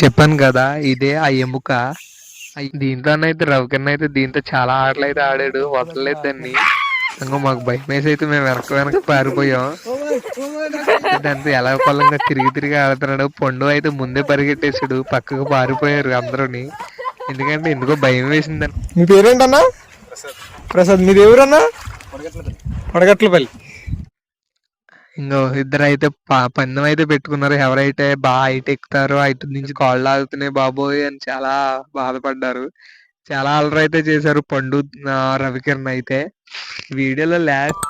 చెప్పాను కదా ఇదే ఆ ఎముక. దీంతోనైతే రవికిరణ్ అయితే దీంతో చాలా ఆటలు అయితే ఆడాడు వదలలేదు దాన్ని. ఇంకా మాకు భయం వేసి అయితే మేము వెనక వెనక పారిపోయాం. దాంతో ఎలా పొలంగా తిరిగి తిరిగి ఆడుతున్నాడు పండు అయితే ముందే పరిగెట్టేసాడు పక్కకు పారిపోయారు అందరూని. ఎందుకంటే ఎందుకో భయం వేసిందని. మీ పేరేంటన్నా? ప్రసాద్. మీది ఎవరన్నా? పడగట్లపల్లి ఇంకో ఇద్దరు అయితే ప- పందెం అయితే పెట్టుకున్నారు. ఎవరైతే బాగా హైట్ ఎక్కుతారో హైట్ నుంచి కాళ్ళు ఆగుతున్నాయి బాబోయ్ అని చాలా బాధపడ్డారు. చాలా అల్లరి అయితే చేశారు పండు రవికిరణ్ అయితే. వీడియోలో last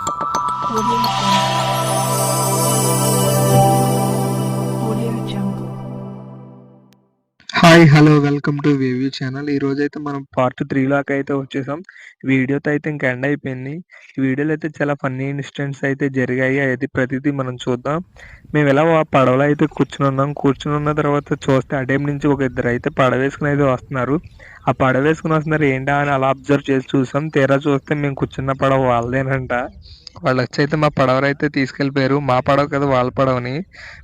hi hello welcome to వేవ్యూ channel. ఈ రోజు అయితే మనం పార్ట్ త్రీ లాక్ అయితే వచ్చేసాం. వీడియోతో అయితే ఇంకా ఎండ్ అయిపోయింది. ఈ వీడియోలో అయితే చాలా ఫన్నీ ఇన్సిడెంట్స్ అయితే జరిగాయి. అది ప్రతిదీ మనం చూద్దాం. మేము ఎలా ఆ పడవలో అయితే కూర్చుని ఉన్నాం. కూర్చుని ఉన్న తర్వాత చూస్తే ఆ నుంచి ఒక ఇద్దరు అయితే పడవేసుకుని అయితే వస్తున్నారు. ఆ పడవేసుకుని వస్తున్నారు ఏంటా అని అలా అబ్జర్వ్ చేసి చూసాం. తీరా చూస్తే మేము కూర్చున్న పడవ వాళ్ళదేనంట. వాళ్ళు వచ్చి అయితే మా పడవ అయితే తీసుకెళ్ళిపోయారు. మా పడవ కదా వాళ్ళ పడవని.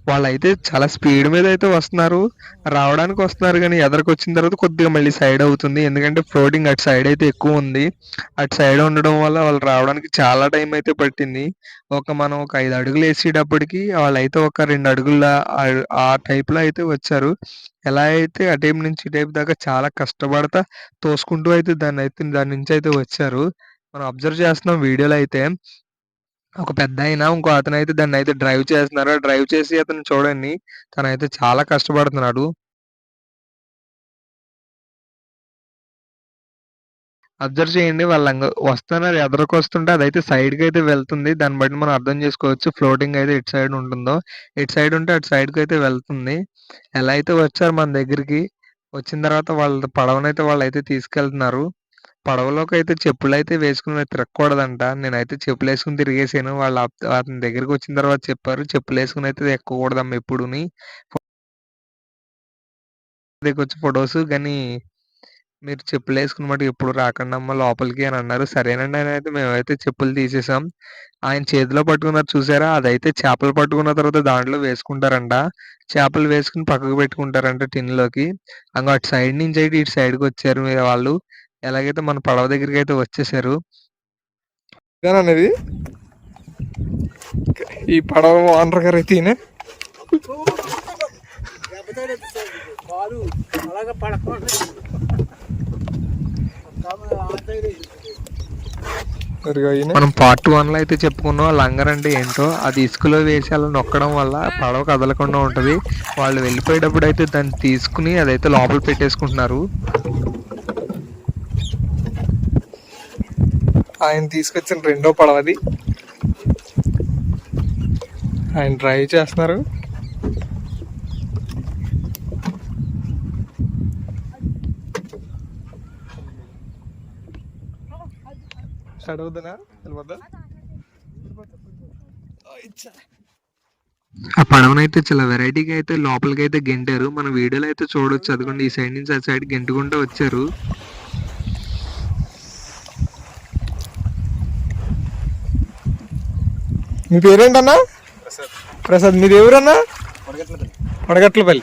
వాళ్ళైతే చాలా స్పీడ్ మీద అయితే వస్తున్నారు. రావడానికి వస్తున్నారు కానీ ఎదరికి వచ్చిన తర్వాత కొద్దిగా మళ్ళీ సైడ్ అవుతుంది. ఎందుకంటే ఫ్లోటింగ్ అటు సైడ్ అయితే ఎక్కువ ఉంది. అటు సైడ్ ఉండడం వల్ల వాళ్ళు రావడానికి చాలా టైం అయితే పట్టింది. ఒక మనం ఒక ఐదు అడుగులు వేసేటప్పటికి వాళ్ళైతే ఒక రెండు అడుగుల ఆ- టైప్లో టైప్లో అయితే వచ్చారు. ఎలా అయితే ఆ టైం నుంచి ఈ టైప్ దాకా చాలా కష్టపడతా తోసుకుంటూ అయితే దాన్ని అయితే దాని నుంచి అయితే వచ్చారు. మనం అబ్జర్వ్ చేస్తున్నాం వీడియోలో అయితే. ఒక పెద్ద అయినా ఇంకో అతను అయితే దాన్ని అయితే డ్రైవ్ చేస్తున్నారు. డ్రైవ్ చేసి అతను చూడండి. తనైతే చాలా కష్టపడుతున్నాడు. అబ్జర్వ్ చేయండి. వాళ్ళ వస్తున్నారు. ఎదరికి వస్తుంటే అదైతే సైడ్కి అయితే వెళ్తుంది. దాన్ని బట్టి మనం అర్థం చేసుకోవచ్చు. ఫ్లోటింగ్ అయితే ఇటు సైడ్ ఉంటుందో ఇటు సైడ్ ఉంటే అటు సైడ్కి అయితే వెళ్తుంది. ఎలా అయితే వచ్చారు మన దగ్గరికి వచ్చిన తర్వాత వాళ్ళ పడవనైతే వాళ్ళు అయితే తీసుకెళ్తున్నారు. పడవలోకి అయితే చెప్పులు అయితే వేసుకుని తిరగకూడదంట నేనైతే చెప్పులు వేసుకుని తిరిగేసాను. వాళ్ళ అతని దగ్గరికి వచ్చిన తర్వాత చెప్పారు. చెప్పులు వేసుకుని అయితే ఎక్కకూడదమ్మ ఎప్పుడుని. దిగొచ్చు ఫొటోస్ కానీ మీరు చెప్పులు వేసుకుని మటు ఎప్పుడు రాకండి అమ్మ లోపలికి అని అన్నారు. సరేనండి అని అయితే మేమైతే చెప్పులు తీసేసాం. ఆయన చేతిలో పట్టుకున్నారు చూసారా? అదైతే చేపలు పట్టుకున్న తర్వాత దాంట్లో వేసుకుంటారంట. చేపలు వేసుకుని పక్కకు పెట్టుకుంటారంట టిన్లోకి. అంగ అటు సైడ్ నుంచి అయితే ఇటు సైడ్కి వచ్చారు మీరు వాళ్ళు. ఎలాగైతే మన పడవ దగ్గరికి అయితే వచ్చేసారు అనేది? ఈ పడవ ఓనర్ గారు అయితే ఈయన. మనం పార్ట్ వన్లో అయితే చెప్పుకున్నాం లంగర్ అంటే ఏంటో అది ఇసుకలో వేసి అలా నొక్కడం వల్ల పడవ కదలకుండా ఉంటది. వాళ్ళు వెళ్ళిపోయేటప్పుడు అయితే దాన్ని తీసుకుని అదైతే లోపల పెట్టేసుకుంటున్నారు. ఆయన తీసుకొచ్చిన రెండో పడవది ఆయన డ్రైవ్ చేస్తున్నారు. స్టార్ట్ అవుతుందా వెళ్ళిపోద్దా? ఆ పడవనైతే చాలా వెరైటీగా అయితే లోపలికి అయితే గెంటారు. మన వీడియోలో అయితే చూడొచ్చు. అదిగోండి ఈ సైడ్ నుంచి ఆ సైడ్ గెంటుకుంటూ వచ్చారు. మీ పేరేంటన్నా? ప్రసాద్. మీది ఎవరన్నా? పడగట్లపల్లి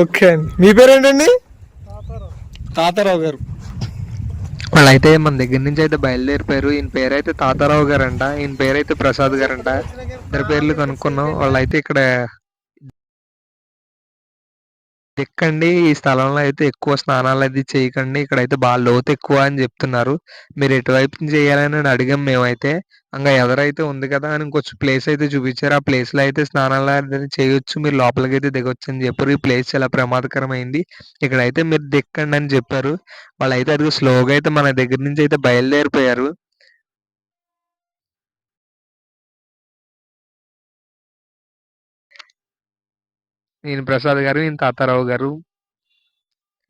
ఓకే అండి. మీ పేరేంటండి? తాతారావు గారు. వాళ్ళైతే మన దగ్గర నుంచి అయితే బయలుదేరిపోయారు. ఈయన పేరు అయితే తాతారావు గారంట. ఈయన పేరు అయితే ప్రసాద్ గారంట. ఇద్దరు పేర్లు కనుక్కున్నాం. వాళ్ళైతే ఇక్కడ ఎక్కండి. ఈ స్థలంలో అయితే ఎక్కువ స్నానాలు అది చేయకండి. ఇక్కడైతే బాగా లోతు ఎక్కువ అని చెప్తున్నారు. మీరు ఎటువైపు చేయాలని అని అడిగాం మేమైతే. ఇంకా ఎదరైతే ఉంది కదా అని కొంచెం ప్లేస్ అయితే చూపించారు. ఆ ప్లేస్లో అయితే స్నానాలు అది చేయొచ్చు. మీరు లోపలికి అయితే దిగొచ్చు అని చెప్పారు. ఈ ప్లేస్ చాలా ప్రమాదకరమైంది. ఇక్కడైతే మీరు దిక్కండి అని చెప్పారు. వాళ్ళైతే అది స్లోగా అయితే మన దగ్గర నుంచి అయితే బయలుదేరిపోయారు. నేను ప్రసాద్ గారు నేను తాతారావు గారు.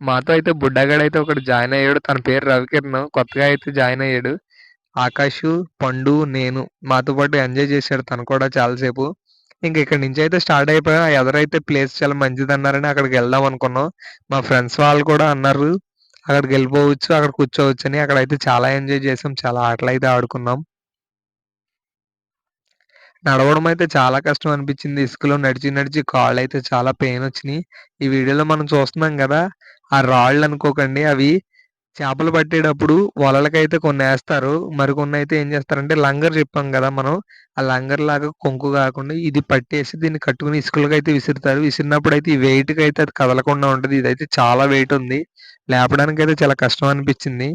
మాతో అయితే బుడ్డగాడు అయితే ఒకటి జాయిన్ అయ్యాడు. తన పేరు రవికిరణ్. కొత్తగా అయితే జాయిన్ అయ్యాడు. ఆకాష్ పండు నేను మాతో పాటు ఎంజాయ్ చేశాడు తను కూడా చాలాసేపు. ఇంక ఇక్కడ నుంచి అయితే స్టార్ట్ అయిపోయా ఎదరైతే ప్లేస్ చాలా మంచిది అన్నారని అక్కడికి వెళ్దాం అనుకున్నాం. మా ఫ్రెండ్స్ వాళ్ళు కూడా అన్నారు. అక్కడికి వెళ్ళిపోవచ్చు అక్కడ కూర్చోవచ్చు అని అక్కడ అయితే చాలా ఎంజాయ్ చేసాం. చాలా ఆటలు అయితే ఆడుకున్నాం. నడవడం అయితే చాలా కష్టం అనిపించింది. ఇసుకలో నడిచి, నడిచి కాళ్ళైతే చాలా పెయిన్ వచ్చినాయి ఈ వీడియోలో మనం చూస్తున్నాం గదా! ఆ రాళ్ళు అనుకోకండి అవి చేపలు పట్టేటప్పుడు వలలకైతే కొన్నేస్తారు. మరికొన్నయితే ఏం చేస్తారంటే లంగర్ చెప్పాం గదా మనం. ఆ లంగర్‌లాగా కొంకు కాకుండా ఇది పట్టేసి దీన్ని కట్టుకొని ఇసుకలోకైతే విసురుతారు. విసిరినప్పుడైతే ఈ వెయిట్‌కైతే అది కదలకుండా ఉంటది. ఇదైతే చాలా వెయిట్ ఉంది లేపడానికి లేపడానికైతే చాలా కష్టం అనిపించింది.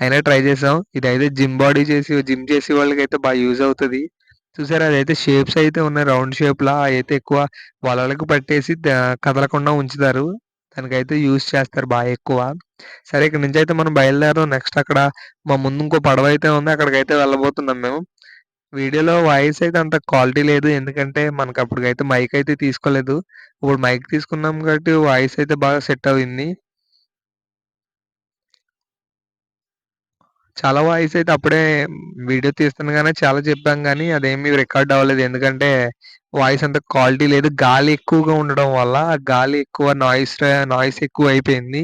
అయినా ట్రై చేసాం. ఇదైతే జిమ్ బాడీ చేసి జిమ్ చేసే వాళ్ళకైతే బా యూజ్ అవుతది. చూసారా అదైతే షేప్స్ అయితే ఉన్నాయి రౌండ్ షేప్‌లా అయితే ఎక్కువ వలలకు పట్టేసి కదలకుండా ఉంచుతారు. దానికైతే యూజ్ చేస్తారు బాగా ఎక్కువ. సరే ఇక్కడి నుంచయితే మనం బయలుదేరదాం. నెక్స్ట్ అక్కడ మా ముందు ఇంకో పడవ అయితే ఉంది. అక్కడికైతే వెళ్ళబోతున్నాం మేము. వీడియోలో వాయిస్ అయితే అంత క్వాలిటీ లేదు. ఎందుకంటే మనకప్పటికైతే మైక్ అయితే తీసుకోలేదు. ఇప్పుడు మైక్ తీసుకున్నాం కాబట్టి వాయిస్ అయితే బాగా సెట్ అయింది. చాలా వాయిస్ అయితే అప్పుడే వీడియో తీస్తుండగానే చాలా చెప్పాం కానీ అదేమీ రికార్డ్ అవ్వలేదు. ఎందుకంటే వాయిస్ అంత క్వాలిటీ లేదు. గాలి ఎక్కువగా ఉండడం వల్ల గాలి ఎక్కువ నాయిస్ నాయిస్ ఎక్కువ అయిపోయింది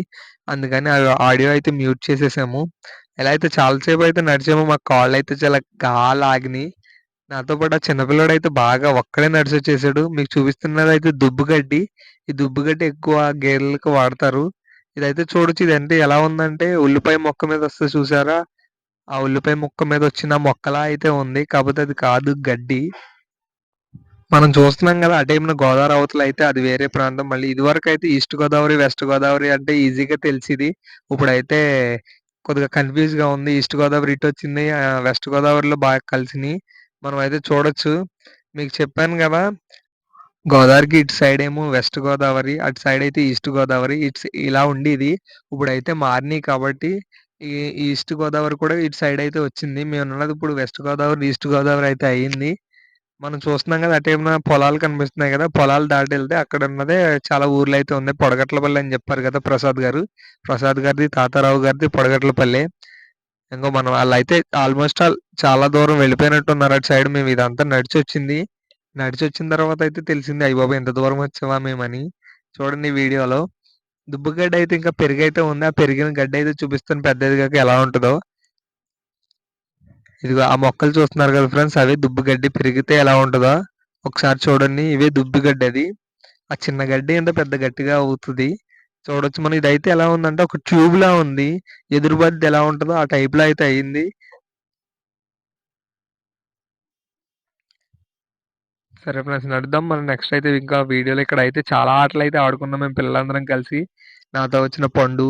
అందుకని ఆడియో అయితే మ్యూట్ చేసేసాము. ఎలా అయితే చాలా నడిచాము మా కాళ్ళు అయితే చాలా గాలి ఆగినాయి నాతో పాటు ఆ చిన్నపిల్లడు అయితే బాగా ఒక్కడే నడిసొచ్చేసాడు. మీకు చూపిస్తున్నది అయితే దుబ్బు దుబ్బుగడ్డి. ఈ దుబ్బుగడ్డి ఎక్కువ గేర్లకు వాడతారు. ఇదైతే చూడొచ్చు ఇదంటే ఎలా ఉందంటే ఉల్లిపాయ మొక్క మీద వస్తే చూసారా? ఆ ఉల్లిపాయ ముక్క మీద వచ్చిన మొక్కలా అయితే ఉంది. కాకపోతే అది కాదు గడ్డి. మనం చూస్తున్నాం కదా ఆ టైంలో గోదావరి అవతల అయితే అది వేరే ప్రాంతం. మళ్ళీ ఇదివరకు అయితే ఈస్ట్ గోదావరి, వెస్ట్ గోదావరి అంటే ఈజీగా తెలిసేది. ఇప్పుడైతే కొద్దిగా కన్‌ఫ్యూజ్‌గా ఉంది. ఈస్ట్ గోదావరి ఇటు వచ్చింది వెస్ట్ గోదావరిలో బాగా కలిసినాయి మనం అయితే చూడొచ్చు. మీకు చెప్పాను కదా గోదావరికి ఇటు సైడ్ ఏమో వెస్ట్ గోదావరి. అటు సైడ్ అయితే ఈస్ట్ గోదావరి. ఇట్స్ ఇలా ఉండేది. ఇప్పుడైతే మారినాయి కాబట్టి ఈ ఈస్ట్ గోదావరి కూడా ఇటు సైడ్ అయితే వచ్చింది. మేమున్నది ఇప్పుడు వెస్ట్ గోదావరి, ఈస్ట్ గోదావరి అయితే అయింది. మనం చూస్తున్నాం కదా అటు ఏమైనా పొలాలు కనిపిస్తున్నాయి కదా పొలాలు దాటి వెళ్తే అక్కడ ఉన్నదే చాలా ఊర్లు అయితే ఉన్నాయి. పొడగట్లపల్లి అని చెప్పారు కదా ప్రసాద్ గారు. ప్రసాద్ గారిది, తాతారావు గారిది పొడగట్లపల్లి. ఇంగో మనం ఆళ్ళైతే ఆల్‌మోస్ట్ ఆల్ చాలా దూరం వెళ్ళిపోయినట్టు ఉన్నారు అటు సైడ్. మేము ఇదంతా నడిచి వచ్చింది నడిచి వచ్చిన తర్వాత అయితే తెలిసింది అయ్యబాబోయ్! ఎంత దూరం వచ్చామా మేమని. చూడండి వీడియోలో. దుబ్బుగడ్డయితే ఇంకా పెరుగైతే ఉంది. ఆ పెరిగిన గడ్డయితే చూపిస్తాను పెద్దదిగాక ఎలా ఉంటుందో ఇదిగో ఆ మొక్కలు చూస్తున్నారు కదా ఫ్రెండ్స్ అవే దుబ్బగడ్డి పెరిగితే ఎలా ఉంటుందో ఒకసారి చూడండి. ఇవే దుబ్బుగడ్డది. ఆ చిన్న గడ్డి ఎంత పెద్ద గట్టిగా అవుతుంది చూడొచ్చు మనం ఇదైతే ఎలా ఉందంటే ఒక ట్యూబ్ లా ఉంది. ఎదురుబద్ది ఎలా ఉంటుందో ఆ టైప్‌లో అయితే అయింది. సరే ఫ్రెండ్స్ నడుద్దాం. మనం నెక్స్ట్ అయితే ఇంకా వీడియోలో ఇక్కడ అయితే చాలా ఆటలు అయితే ఆడుకున్నాం మేము పిల్లలందరం కలిసి. నాతో వచ్చిన పండు,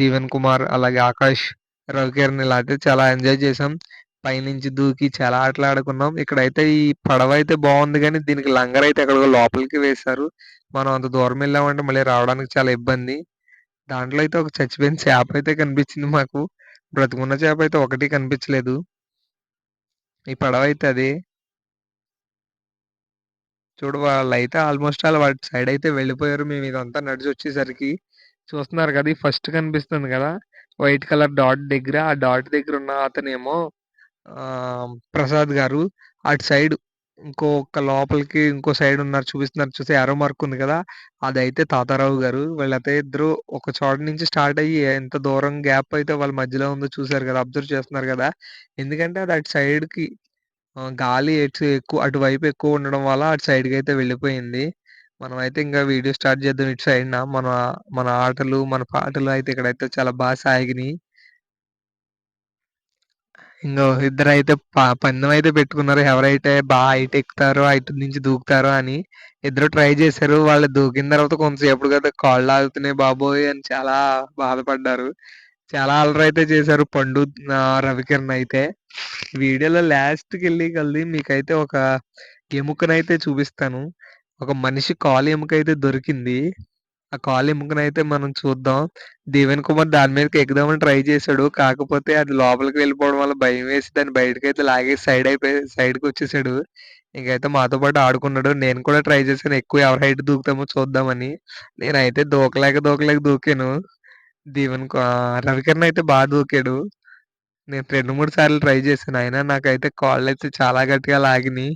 దీవెన్ కుమార్, అలాగే ఆకాష్, రవికిరణ్ ఇలా అయితే చాలా ఎంజాయ్ చేసాం. పైనుంచి దూకి చాలా ఆటలు ఆడుకున్నాం. ఇక్కడైతే ఈ పడవ అయితే బాగుంది కానీ దీనికి లంగరయితే ఎక్కడికో లోపలికి వేశారు. మనం అంత దూరం వెళ్ళామంటే మళ్ళీ రావడానికి చాలా ఇబ్బంది. దాంట్లో అయితే ఒక చచ్చిపోయిన చేప అయితే కనిపించింది మాకు. బ్రతికున్న చేపయితే ఒకటి కనిపించలేదు. ఈ పడవ అయితే అదే. చూడు వాళ్ళైతే ఆల్‌మోస్ట్ ఆల్ వాటి సైడ్ అయితే వెళ్ళిపోయారు. మేము ఇదంతా నడిచొచ్చేసరికి. చూస్తున్నారు కదా ఈ ఫస్ట్ కనిపిస్తుంది కదా వైట్ కలర్ డాట్ దగ్గర ఆ డాట్ దగ్గర ఉన్న అతనేమో ప్రసాద్ గారు. అటు సైడ్ ఇంకొక లోపలికి ఇంకో సైడ్ ఉన్నారు చూపిస్తున్నారు చూస్తే యారో మార్క్ ఉంది కదా అదైతే తాతారావు గారు. వీళ్ళైతే ఇద్దరు ఒక చోట నుంచి స్టార్ట్ అయ్యి ఎంత దూరం గ్యాప్ అయితే వాళ్ళ మధ్యలో ఉందో చూసారు కదా అబ్జర్వ్ చేస్తున్నారు కదా ఎందుకంటే అది అటు సైడ్‌కి కి గాలి ఎటు ఎక్కువ అటువైపు ఎక్కువ ఉండడం వల్ల అటు సైడ్‌కయితే వెళ్ళిపోయింది. మనమైతే ఇంకా వీడియో స్టార్ట్ చేద్దాం ఇటు సైడ్‌న. మన మన ఆటలు, మన పాటలు అయితే ఇక్కడైతే చాలా బా సాగినియి. ఇంగో ఇద్దరైతే ప పందెం అయితే పెట్టుకున్నారు. ఎవరైతే బా హైట్ ఎక్కుతారో, హైట్ నుంచి దూకుతారో అని. ఇద్దరు ట్రై చేశారు. వాళ్ళు దూకిన తర్వాత కొంతసేపటికైతే కాళ్ళు లాగుతున్నాయి బాబోయ్! అని చాలా బాధపడ్డారు. చాలా అల్లరైతే చేశారు పండు, రవికిరణ్ అయితే. వీడియోలో లాస్ట్కి వెళ్ళి కలిది మీకైతే ఒక ఎముకనైతే చూపిస్తాను. ఒక మనిషి కాలు అయితే దొరికింది. ఆ కాలు ఎముకనైతే మనం చూద్దాం. దేవెన్ కుమార్ దాని మీదకి ఎక్కుదామని ట్రై చేశాడు. కాకపోతే అది లోపలికి వెళ్ళిపోవడం వల్ల భయం వేసి దాన్ని అయితే లాగేసి సైడ్ అయిపోయి సైడ్‌కొచ్చేసాడు. ఇంకైతే మాతో పాటు ఆడుకున్నాడు. నేను కూడా ట్రై చేశాను ఎక్కువ ఎవరు హైట్ దూకుతామో చూద్దామని. నేనైతే దూకలేక, దూకలేక దూకాను. దీవెన్ కో ఆహ్, రవికిరణ్ అయితే బా దూకాడు. నేను 2, 3 సార్లు ట్రై చేశాను. అయినా నాకైతే కాళ్ళైతే చాలా గట్టిగా లాగినియి.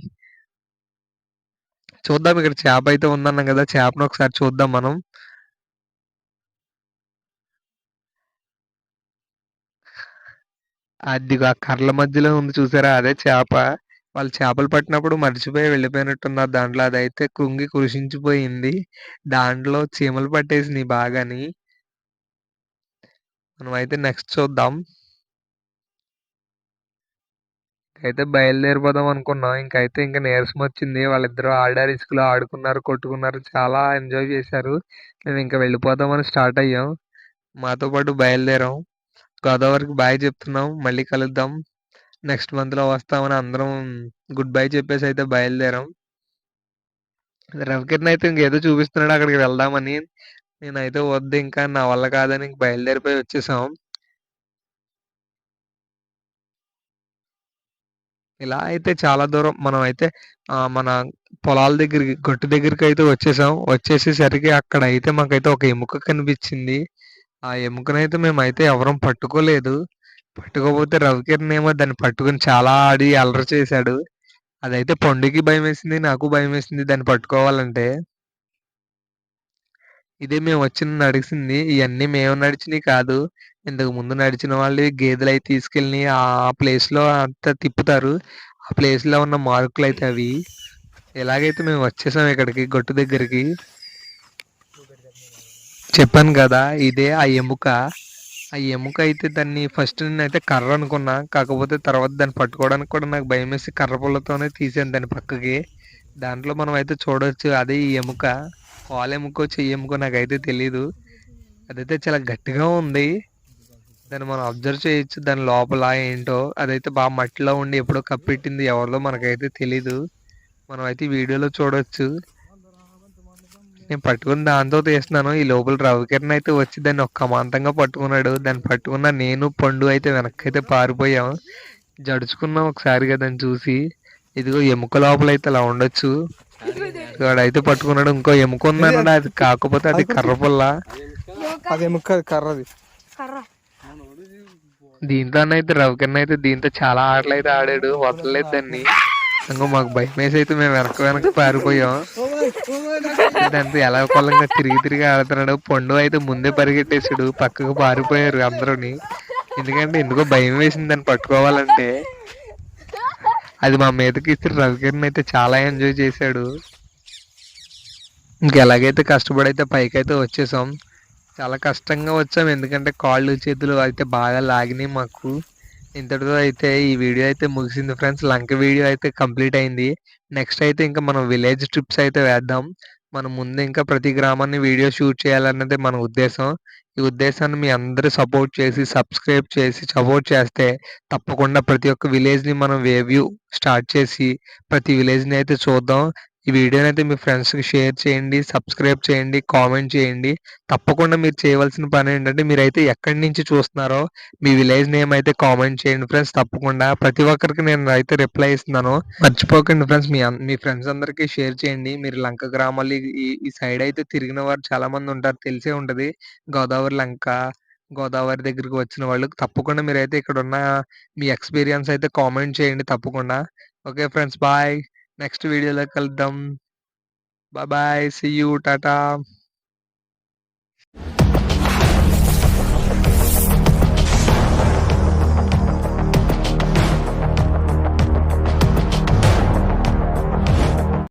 చూద్దాం ఇక్కడ చేప అయితే ఉందన్నాం కదా చేపను ఒకసారి చూద్దాం మనం. అదిగో ఆ కర్రల మధ్యలో ఉంది చూసారా? అదే చేప. వాళ్ళు చేపలు పట్టినప్పుడు మర్చిపోయి వెళ్ళిపోయినట్టున్నారు దాంట్లో. అదైతే కుంగి కృషించిపోయింది. దాంట్లో చీమలు పట్టేసినియి బాగాని. మనమైతే నెక్స్ట్ చూద్దాం. అయితే బయలుదేరిపోదాం అనుకున్నాం. ఇంకైతే నీరసం వచ్చింది వాళ్ళిద్దరూ ఆడారు ఇసుకలో ఆడుకున్నారు, కొట్టుకున్నారు. చాలా ఎంజాయ్ చేశారు. మేము ఇంకా వెళ్ళిపోదామని స్టార్ట్ అయ్యాం. మాతో పాటు బయలుదేరాం. గోదావరికి బాయ్ చెప్తున్నాం. మళ్ళీ కలుద్దాం. నెక్స్ట్ మంత్‌లో వస్తామని అందరం గుడ్ బై చెప్పేసి అయితే బయలుదేరాం. రవికిరణ్ అయితే ఇంకేదో చూపిస్తున్నాడు అక్కడికి వెళ్దామని. నేనైతే వద్దు ఇంకా నా వల్ల కాదని ఇంక బయలుదేరిపోయి వచ్చేసాం. ఇలా అయితే చాలా దూరం మనమైతే ఆహ్, మన పొలాల దగ్గరికి గట్టు దగ్గరికైతే వచ్చేసాం. వచ్చేసేసరికి అక్కడైతే మాకైతే ఒక ఎముక కనిపించింది. ఆ ఎముకనైతే మేమైతే ఎవరం పట్టుకోలేదు. పట్టుకోపోతే రవికిరణ్ ఏమో దాన్ని పట్టుకొని చాలా ఆడి అల్లరి చేశాడు. అదైతే పండుకి భయమేసింది. నాకు భయమేసింది దాన్ని పట్టుకోవాలంటే. ఇదే మేము వచ్చి నడిచింది ఇవన్నీ మేము నడిచినవి కాదు. ఇంతకు ముందు నడిచిన వాళ్ళవి అవి తీసుకెళ్ళి ఆ ప్లేస్‌లో అంతా తిప్పుతారు. ఆ ప్లేస్‌లో ఉన్న మార్కులు అయితే అవి. ఎలాగైతే మేము వచ్చేసాం ఇక్కడికి గొట్టు దగ్గరికి. చెప్పాను కదా ఇదే ఆ ఎముక. ఆ ఎముక అయితే దాన్ని ఫస్ట్ నేనైతే కర్ర అనుకున్నా. కాకపోతే తర్వాత దాన్ని పట్టుకోవడానికి కూడా నాకు భయం వేసి కర్ర పుల్లతోనే తీసాను దాని పక్కకి. దాంట్లో మనం అయితే చూడవచ్చు అదే ఈ ఎముక. కాలు ఎముకో చెయ్యి ఎముకో నాకైతే తెలీదు. అదైతే చాలా గట్టిగా ఉంది. దాన్ని మనం అబ్జర్వ్ చేయొచ్చు. దాని లోపల ఏంటో అదైతే బాగా మట్టిలో ఉండి ఎప్పుడో కప్పెట్టింది ఎవరిదో మనకైతే తెలీదు. మనం అయితే వీడియోలో చూడొచ్చు. నేను పట్టుకుని దాంతో తీస్తున్నాను. ఈ లోపల రవికిరణ్ అయితే వచ్చి దాన్ని ఒక్క మాంతంగా పట్టుకున్నాడు. దాన్ని పట్టుకున్న నేను, పండు అయితే వెనక్కైతే పారిపోయాం. జడుచుకున్నాం ఒకసారిగా దాన్ని చూసి. ఇదిగో ఎముక లోపలైతే అలా ఉండొచ్చు. వాడైతే పట్టుకున్నాడు. ఇంకో ఎముక ఉందన్నాడు. అది కాకపోతే అది కర్ర పుల్ల. అది ఎముక కర్రది. దీంతోనైతే రవికిరణ్ అయితే దీంతో చాలా ఆటలైతే ఆడాడు. వదలలేదు దాన్ని. ఇంగో మాకు భయమేసి అయితే మేము వెనక వెనక పారిపోయాం. దాంతో ఎలాగోలాగా తిరిగి తిరిగి ఆడుతున్నాడు. పండు అయితే ముందే పరిగెట్టేసాడు. పక్కకు పారిపోయారు అందరూని. ఎందుకంటే ఎందుకో భయం వేసింది దాన్ని పట్టుకోవాలంటే. అది మా మీదకి ఇస్తే రవికిరణ్ అయితే చాలా ఎంజాయ్ చేశాడు. ఇంకెలాగైతే కష్టపడైతే పైకైతే వచ్చేసాం. చాలా కష్టంగా వచ్చాం. ఎందుకంటే కాళ్ళు, చేతులు అయితే బాగా లాగినాయి మాకు. ఇంతటితో అయితే ఈ వీడియో అయితే ముగిసింది ఫ్రెండ్స్. లంక వీడియో అయితే కంప్లీట్ అయింది. నెక్స్ట్ అయితే ఇంకా మనం విలేజ్ ట్రిప్స్ అయితే వేద్దాం. మనం ముందు ఇంకా ప్రతి గ్రామాన్ని వీడియో షూట్ చేయాలన్నదే మన ఉద్దేశం. ఈ ఉద్దేశాన్ని మీ అందరూ సపోర్ట్ చేసి, సబ్స్క్రైబ్ చేసి, సపోర్ట్ చేస్తే తప్పకుండా ప్రతి ఒక్క విలేజ్‌ని మనం వేవ్యూ స్టార్ట్ చేసి ప్రతి విలేజ్‌ని అయితే చూద్దాం. ఈ వీడియోనైతే మీ ఫ్రెండ్స్‌కి షేర్ చేయండి. సబ్స్క్రైబ్ చేయండి. కామెంట్ చేయండి. తప్పకుండా మీరు చేయవలసిన పని ఏంటంటే మీరైతే ఎక్కడి నుంచి చూస్తున్నారో మీ విలేజ్ నేమ్ అయితే కామెంట్ చేయండి ఫ్రెండ్స్ తప్పకుండా. ప్రతి ఒక్కరికి నేను అయితే రిప్లై ఇస్తున్నాను. మర్చిపోకండి ఫ్రెండ్స్. మీ మీ ఫ్రెండ్స్ అందరికీ షేర్ చేయండి. మీరు లంక గ్రామాలు ఈ ఈ సైడ్ అయితే తిరిగిన వారు చాలా మంది ఉంటారు. తెలిసే ఉంటది. గోదావరి లంక, గోదావరి దగ్గరికి వచ్చిన వాళ్ళు తప్పకుండా మీరైతే ఇక్కడున్న మీ ఎక్స్‌పీరియన్స్ అయితే కామెంట్ చేయండి తప్పకుండా. Okay friends bye. నెక్స్ట్ వీడియోలో కలుద్దాం. Bye bye. See you. Tata.